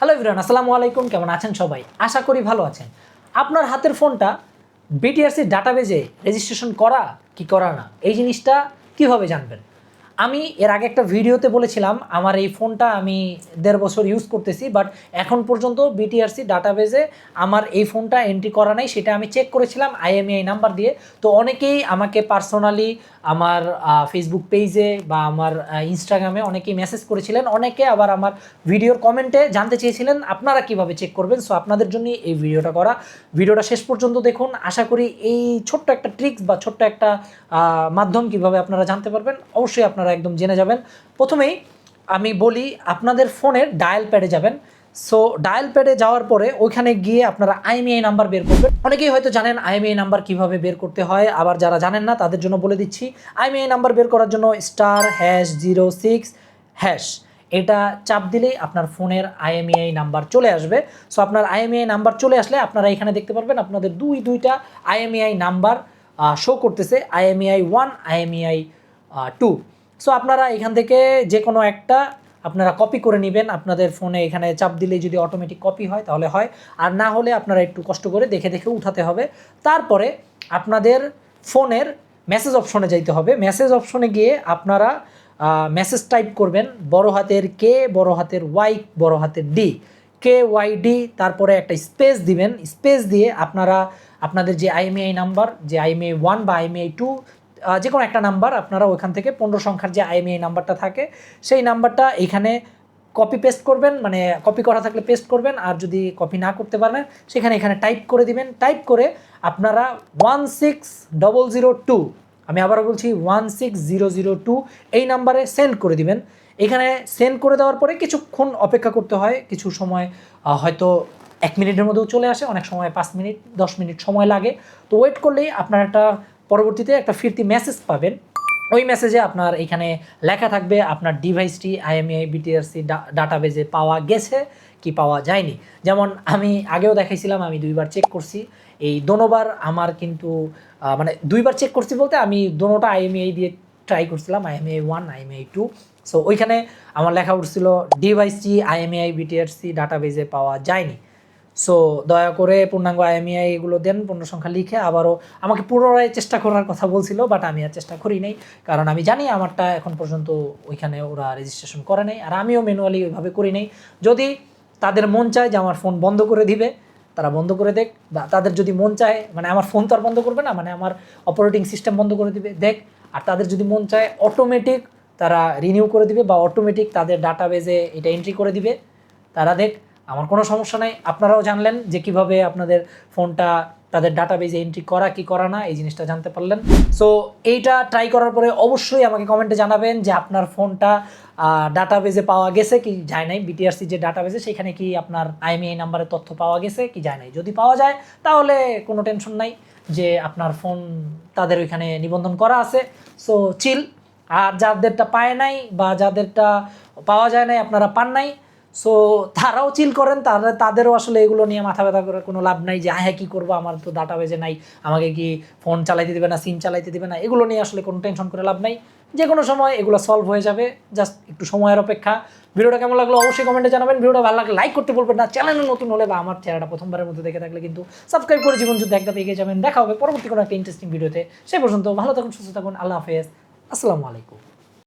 Hello everyone আসসালামু আলাইকুম, কেমন আছেন সবাই? আশা করি ভালো আছেন। আপনার হাতের ফোনটা বিটিআরসি ডাটাবেজে রেজিস্ট্রেশন করা কি করা না, এই জিনিসটা কীভাবে জানবেন? আমি এর আগে একটা ভিডিওতে বলেছিলাম, আমার এই ফোনটা আমি দেড় বছর ইউজ করতেছি বাট এখন পর্যন্ত বিটিআরসি ডাটাবেজে আমার এই ফোনটা এন্ট্রি করা নাই, সেটা আমি চেক করেছিলাম আইএমআই নাম্বার দিয়ে। তো অনেকেই আমাকে পার্সোনালি আমার ফেসবুক পেজে বা আমার ইনস্টাগ্রামে অনেকেই মেসেজ করেছিলেন, অনেকে আবার আমার ভিডিওর কমেন্টে জানতে চেয়েছিলেন, আপনারা কীভাবে চেক করবেন? সো আপনাদের জন্যই এই ভিডিওটা করা। ভিডিওটা শেষ পর্যন্ত দেখুন। আশা করি এই ছোট্ট একটা ট্রিক্স বা ছোট্ট একটা মাধ্যম কীভাবে আপনারা জানতে পারবেন, অবশ্যই আপনারা একদম জেনে যাবেন। প্রথমেই আমি বলি, আপনাদের ফোনের ডায়াল প্যাডে যাবেন। সো ডায়াল প্যাডে যাওয়ার পরে ওইখানে গিয়ে আপনারা আইএমআই নাম্বার বের করবেন। অনেকেই হয়তো জানেন আইএমআই নাম্বার কীভাবে বের করতে হয়, আবার যারা জানেন না, তাদের জন্য বলে দিচ্ছি আইএমআই নাম্বার বের করার জন্য star hash zero six hash এটা চাপ দিলেই আপনার ফোনের আইএমইআই নাম্বার চলে আসবে। সো আপনার আইএমইআই নাম্বার চলে আসলে আপনারা এখানে দেখতে পারবেন, আপনাদের দুই দুইটা আইএমইআই নাম্বার শো করতেছে IMEI one IMEI two so আপনারা এখান থেকে যে কোনো একটা আপনারা কপি করে নেবেন। আপনাদের ফোনে এখানে চাপ দিলেই যদি অটোমেটিক কপি হয়, তাহলে হয়। আর না হলে আপনারা একটু কষ্ট করে দেখে দেখে উঠাতে হবে। তারপরে আপনাদের ফোনের মেসেজ অপশনে যাইতে হবে। মেসেজ অপশনে গিয়ে আপনারা মেসেজ টাইপ করবেন, বড় হাতের কে বড় হাতের ওয়াই বড় হাতের ডি কে ওয়াই ডি তারপরে একটা স্পেস দিবেন। স্পেস দিয়ে আপনারা, আপনাদের যে আইএমআই নাম্বার যে আইএমআই ওয়ান বা আইএমআই টু যে কোনো একটা নাম্বার, আপনারা ওইখান থেকে পনেরো সংখ্যার যে আইএমআই নাম্বারটা থাকে, সেই নাম্বারটা এখানে কপি পেস্ট করবেন মানে কপি করা থাকলে পেস্ট করবেন, আর যদি কপি না করতে পারেন সেখানে এখানে টাইপ করে দিবেন। টাইপ করে আপনারা one six double zero two আমি আবারও বলছি one six zero zero two এই নাম্বারে সেন্ড করে দিবেন। এখানে সেন্ড করে দেওয়ার পরে কিছুক্ষণ অপেক্ষা করতে হয়, কিছু সময় হয়তো এক মিনিটের মধ্যেও চলে আসে, অনেক সময় পাঁচ মিনিট, দশ মিনিট সময় লাগে। তো ওয়েট করলেই আপনার একটা পরবর্তীতে একটা ফিরতি মেসেজ পাবেন। ওই মেসেজে আপনার এখানে লেখা থাকবে আপনার ডিভাইসটি আইএমআই বিটিআরসি ডাটাবেজে পাওয়া গেছে কি পাওয়া যায়নি। যেমন আমি আগেও দেখাইছিলাম, আমি দুইবার চেক করছি। এই দোনোবার আমার কিন্তু মানে দুইবার চেক করছি বলতে আমি দোনোটা আইএমআই দিয়ে ট্রাই করছিলাম IMEI one IMEI two so ওইখানে আমার লেখা উঠছিল, ডিভাইসটি আইএমআই বিটিআরসি ডাটাবেজে পাওয়া যায়নি। সো দয়া করে পূর্ণাঙ্গ আইএমআই এগুলো দেন, পূর্ণ সংখ্যা লিখে আবারও আমাকে পুনরায় চেষ্টা করার কথা বলছিল বাট আমি আর চেষ্টা করি নাই। কারণ আমি জানি আমারটা এখন পর্যন্ত ওইখানে ওরা রেজিস্ট্রেশন করে নাই, আর আমিও ম্যানুয়ালি ওইভাবে করি নাই। যদি তাদের মন চায় যে আমার ফোন বন্ধ করে দিবে, তারা বন্ধ করে দেখ। বা তাদের যদি মন চায় মানে আমার ফোন তো আর বন্ধ করবে না মানে আমার অপারেটিং সিস্টেম বন্ধ করে দিবে, দেখ। আর তাদের যদি মন চায় অটোমেটিক তারা রিনিউ করে দিবে, বা অটোমেটিক তাদের ডাটাবেজে এটা এন্ট্রি করে দিবে, তারা দেখ। আমার কোনো সমস্যা নাই। আপনারাও জানলেন যে কীভাবে আপনাদের ফোনটা, তাদের ডাটাবেজে এন্ট্রি করা, কি করা না, এই জিনিসটা জানতে পারলেন। সো এইটা ট্রাই করার পরে অবশ্যই আমাকে কমেন্টে জানাবেন যে আপনার ফোনটা ডাটাবেজে পাওয়া গেছে কি যায় নাই। বিটিআরসি যে ডাটাবেজে সেখানে কি আপনার আইএমআই নাম্বারের তথ্য পাওয়া গেছে, কি যায় নাই। যদি পাওয়া যায়, তাহলে কোনো টেনশন নাই যে আপনার ফোন তাদের ওইখানে নিবন্ধন করা আছে। সো চিল আর যাদেরটা পায় নাই বা যাদেরটা পাওয়া যায় নাই, আপনারা পান নাই সো তারাও চিল করেন, তারা, তাদেরও আসলে এগুলো নিয়ে মাথা ব্যথা করে কোনো লাভ নাই যে হ্যাঁ কী করব? আমার তো ডাটা বেজে নাই। আমাকে কি ফোন চালাইতে দিবে না সিম চালাইতে দিবে না? এগুলো নিয়ে আসলে কোনো টেনশন করে লাভ নাই। যে কোনো সময় এগুলো সলভ হয়ে যাবে। জাস্ট একটু সময়ের অপেক্ষা। ভিডিওটা কেমন লাগল অবশ্যই কমেন্টে জানাবেন। ভিডিওটা ভালো লাগলে লাইক করতে বলবেন না। চ্যানেলে নতুন হলে বা আমার চ্যানেলটা প্রথমবারের মধ্যে দেখে থাকলে কিন্তু সাবস্ক্রাইব করে জীবন যুদ্ধ একদম এগিয়ে যাবেন। দেখা হবে পরবর্তী কোনো একটা ইন্টারেস্টিং ভিডিওতে সে পর্যন্ত ভালো থাকুন, সুস্থ থাকুন। আল্লাহ হাফেজ। আসসালামু আলাইকুম।